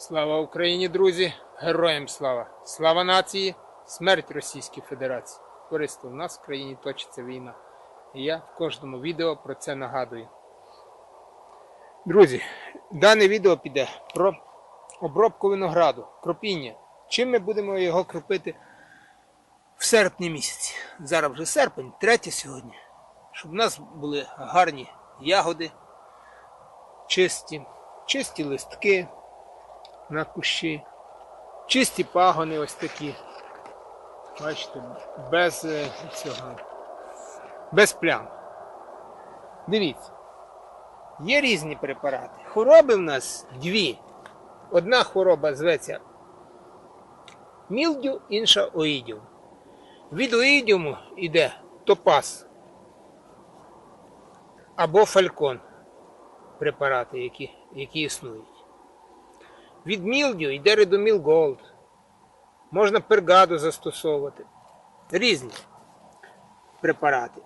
Слава Україні, друзі! Героям слава! Слава нації! Смерть Російській Федерації! Товариство, у нас в країні точиться війна. І я в кожному відео про це нагадую. Друзі, дане відео піде про обробку винограду, кропіння. Чим ми будемо його кропити в серпні місяці? Зараз вже серпень, третє сьогодні. Щоб у нас були гарні ягоди, чисті, чисті листки на кущі, чисті пагони ось такі. Бачите, без е, цього, без плям. Дивіться, є різні препарати. Хвороби в нас дві. Одна хвороба зветься мілдю, інша оїдіум. Від оїдіуму йде топаз або фалькон препарати, які, які існують. Від мілдю йде редоміл Голд. Можна пергаду застосовувати. Різні препарати.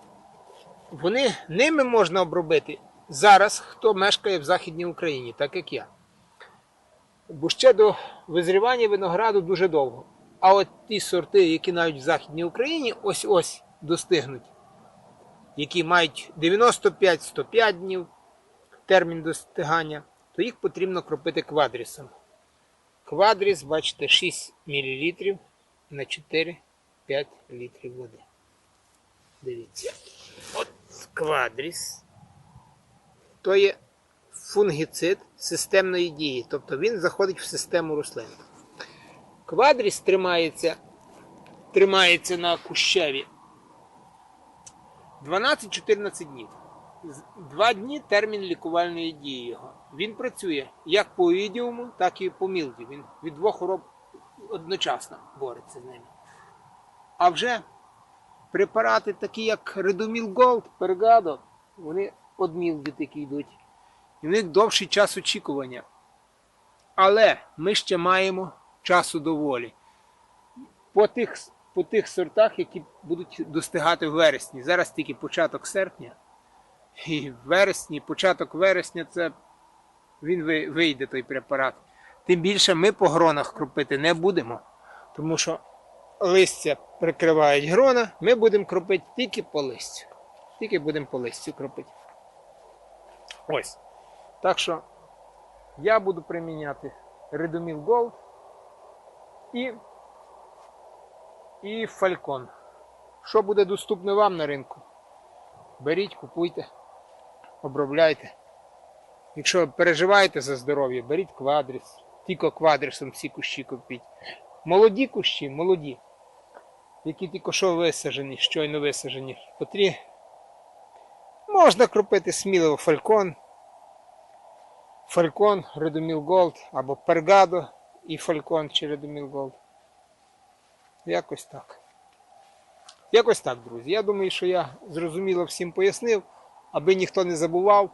Вони ними можна обробити зараз, хто мешкає в Західній Україні, так як я. Бо ще до визрівання винограду дуже довго. А от ті сорти, які навіть в Західній Україні ось-ось достигнуть, які мають 95-105 днів термін достигання, то їх потрібно кропити квадрісом. Квадріс, бачите, 6 мл на 4-5 літрів води. Дивіться. От квадріс. То є фунгіцид системної дії, тобто він заходить в систему рослин. Квадріс тримається, тримається на кущеві 12-14 днів. Два дні термін лікувальної дії його. Він працює як по оїдіуму, так і по мілді. Він від двох хвороб одночасно бореться з ними. А вже препарати, такі як Редоміл Голд, Пергадо, вони од мілді такі йдуть. І в них довший час очікування. Але ми ще маємо часу доволі. По тих, по тих сортах, які будуть достигати в вересні. Зараз тільки початок серпня. І в вересні, початок вересня, це він вийде той препарат. Тим більше ми по гронах кропити не будемо, тому що листя прикривають грона, ми будемо кропити тільки по листю. Тільки будемо по листю кропити. Ось. Так що я буду приміняти Redomil Gold і, і Falcon. Що буде доступно вам на ринку? Беріть, купуйте, обробляйте. Якщо переживаєте за здоров'я, беріть квадріс. Тільки квадрісом всі кущі купіть. Молоді кущі, молоді, які тільки що висаджені, щойно висаджені. Потрі... Можна кропити сміливо фалькон. Фалькон, Редоміл Голд або Пергадо і Фалькон чи Редоміл Голд. Якось так. Якось так, друзі. Я думаю, що я зрозуміло всім пояснив, аби ніхто не забував,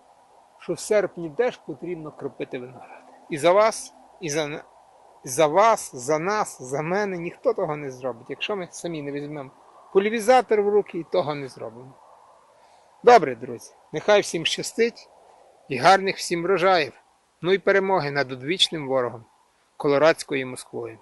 що в серпні теж потрібно кропити виноград. І за вас, і за, за вас, за нас, за мене ніхто того не зробить. Якщо ми самі не візьмемо полівізатор в руки і того не зробимо. Добре, друзі, нехай всім щастить і гарних всім врожаїв. Ну і перемоги над одвічним ворогом Колорадською Москвою.